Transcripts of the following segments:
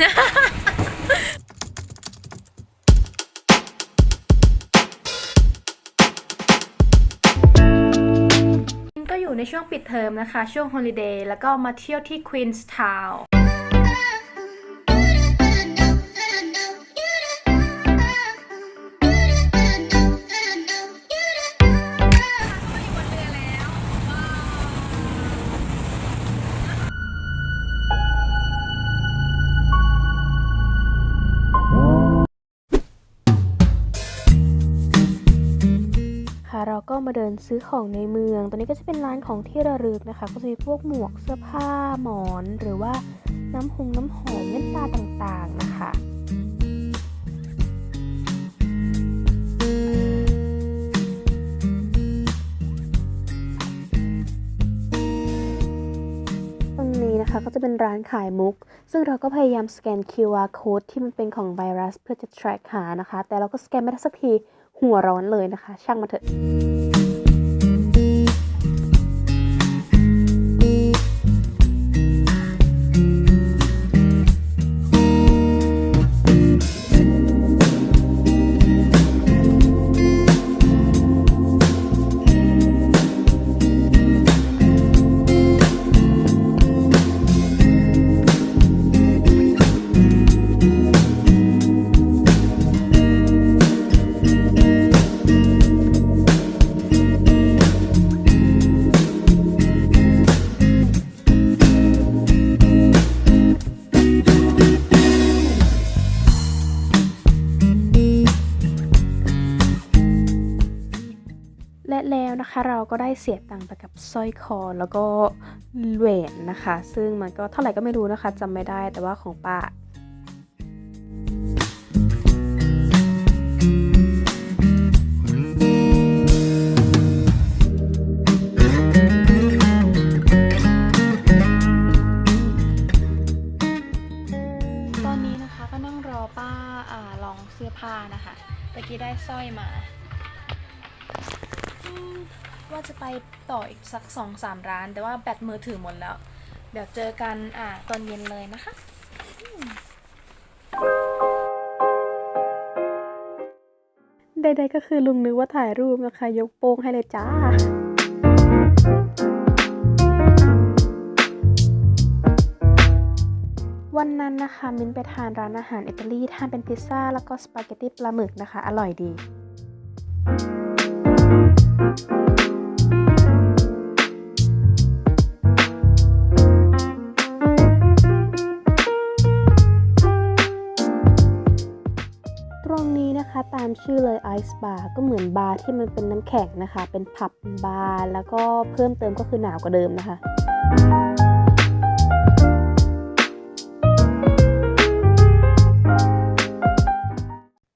ก็อยู่ในช่วงปิดเทอมนะคะ ช่วงฮอลิเดย์แล้วก็มาเที่ยวที่ควีนส์ทาวน์ มาเดินซื้อของในเมืองตัวนี้ก็จะเป็นร้านของที่ระลึกนะคะ ก็จะมีพวกหมวกเสื้อผ้าหมอน หรือว่าน้ำหงน้ำหอมแว่นตาต่างๆนะคะตรงนี้นะคะก็จะเป็นร้านขายมุก ซึ่งเราก็พยายามสแกน QR code ที่มันเป็นของไวรัสเพื่อจะ track หานะคะ แต่เราก็สแกนไม่ได้สักที หัวร้อนเลยนะคะ ช่างมาเถอะ และแล้วนะคะเราก็ได้เสียตังค์ไปกับสร้อยคอแล้วก็แหวนนะคะ ซึ่งมันก็เท่าไหร่ก็ไม่รู้นะคะจำไม่ได้แต่ว่าของป้าตอนนี้นะคะก็นั่งรอป้าอ่าลองเสื้อผ้านะคะตะกี้ได้สร้อยมา ว่าจะไปต่ออีกสักสองสามร้าน แต่ว่าแบตมือถือหมดแล้ว เดี๋ยวเจอกันอ่าตอนเย็นเลยนะคะใดๆก็คือลุงนึกว่าถ่ายรูปนะคะ ยกโป้งให้เลยจ้าวันนั้นนะคะ มินไปทานร้านอาหารอิตาลีทานเป็นพิซซ่า แล้วก็สปาเกตตีปลาหมึกนะคะ อร่อยดีามชื่อเลยไอซ์บาร์ก็เหมือนบาร์ที่มันเป็นน้ำแข็งนะคะ เป็นผับบาร์แล้วก็เพิ่มเติมก็คือหนาวกว่าเดิมนะคะ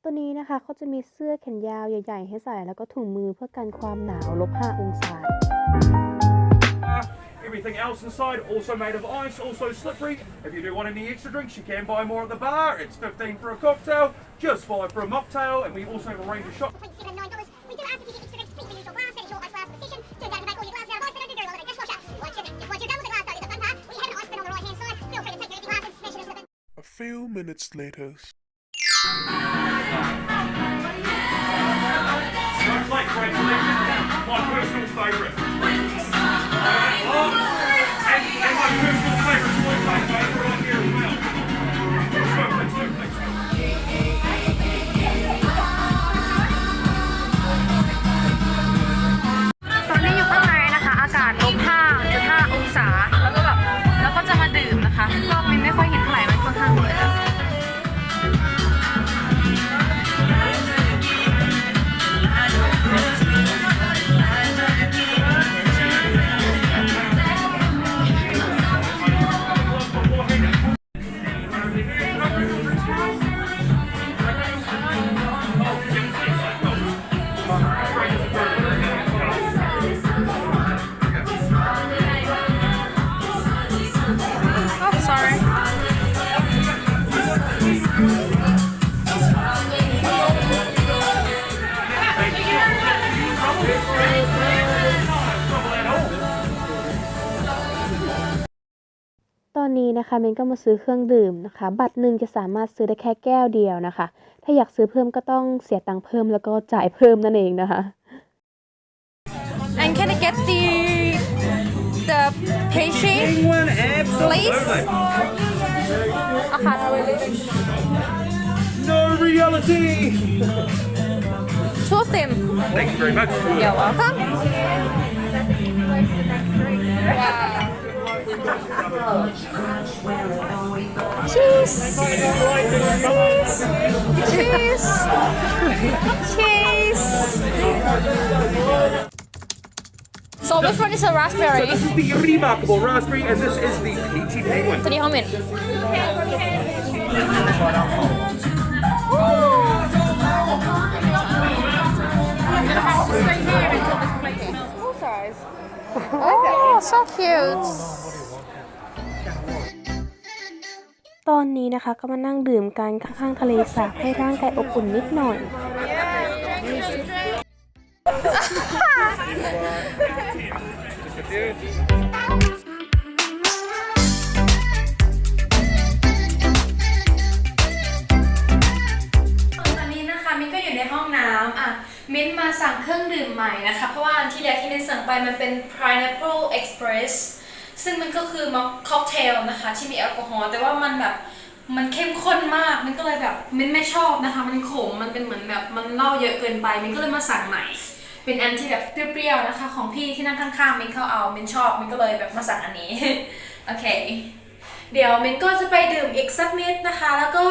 ตัวนี้นะคะเขาจะมีเสื้อแขนยาวใหญ่ ๆ ให้ใส่แล้วก็ถุงมือเพื่อกันความหนาวลบ 5 องศา Everything else inside also made of ice, also slippery. If you do want any extra drinks, you can buy more at the bar. It's 15 for a cocktail, just 5 for a mocktail, and we also have a range of shots. $0.79. We do ask if you get นะคะเมนก็มาซื้อเครื่องดื่มนะคะ บัตรหนึ่งจะสามารถซื้อได้แค่แก้วเดียวนะคะ ถ้าอยากซื้อเพิ่มก็ต้องเสียตังค์เพิ่มแล้วก็จ่ายเพิ่มนั่นเองนะคะ And can I get the the pastry, please? อาหารอะไรเลย No reality! Two of them. Thank you very much. You're welcome. Cheese. Cheese. Cheese. So which one is a raspberry? This is the remarkable raspberry, and this is the peachy penguin. ตัวนี้ห้องเหม็น Oh, so cute. ตอนนี้นะคะก็มานั่งดื่มกันข้างๆทะเลสาบให้ร่างกายอบอุ่นนิดหน่อย ตอนนี้นะคะมิ้นก็อยู่ในห้องน้ำอะมิ้นมาสั่งเครื่องดื่มใหม่นะคะ เพราะว่าอันที่แล้วที่มิ้นสั่งไปมันเป็น pineapple express ซึ่งมันก็คือม็อกค็อกเทลนะคะ ที่มีแอลกอฮอล์แต่ว่ามันแบบมันเข้มข้นมากมิ้นก็เลยแบบมินไม่ชอบนะคะ มันขมมันเป็นเหมือนแบบมันเหล้าเยอะเกินไปมินก็เลยมาสั่งใหม่เป็นอันที่แบบเปรี้ยวๆนะคะ ของพี่ที่นั่งข้างๆมินเขาเอามินชอบมินก็เลยแบบมาสั่งอันนี้โอเค เดี๋ยวมินก็จะไปดื่มอีกสักนิดนะคะ แล้วก็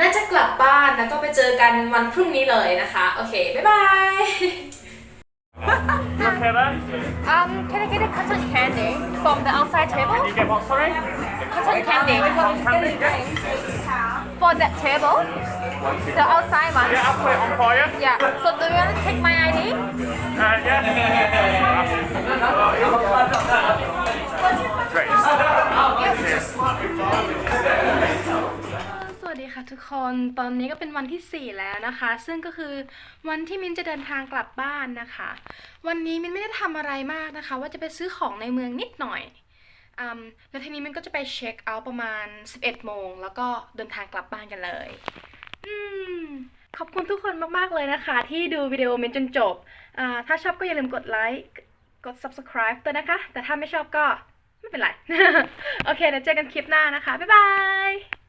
น่าจะกลับบ้านแล้วก็ไปเจอกันวันพรุ่งนี้เลยนะคะ โอเค บ๊ายบาย Um, can I get a cotton candy from the outside table? You get what, sorry? Cotton candy for that table, the outside one. Yeah, I'll put it on for you. Yeah. So do you want to take my ID? Uh, yeah. ทุกคนตอนนี้ก็เป็นวันที่ 4 แล้วนะคะ ซึ่งก็คือวันที่มินจะเดินทางกลับบ้านนะคะ วันนี้มินไม่ได้ทำอะไรมากนะคะ ว่าจะไปซื้อของในเมืองนิดหน่อยอแล้วทีนี้มินก็จะไปเช็คเอาท์ประมาณ 11 โมง แล้วก็เดินทางกลับบ้านกันเลยอืมขอบคุณทุกคนมาก ๆ เลยนะคะ ที่ดูวิดีโอมินจนจบ ถ้าชอบก็อย่าลืมกดไลค์กด subscribe ด้วยนะคะ แต่ถ้าไม่ชอบก็ไม่เป็นไร โอเคเดี๋ยวเจอกันคลิปหน้านะคะ บ๊ายบาย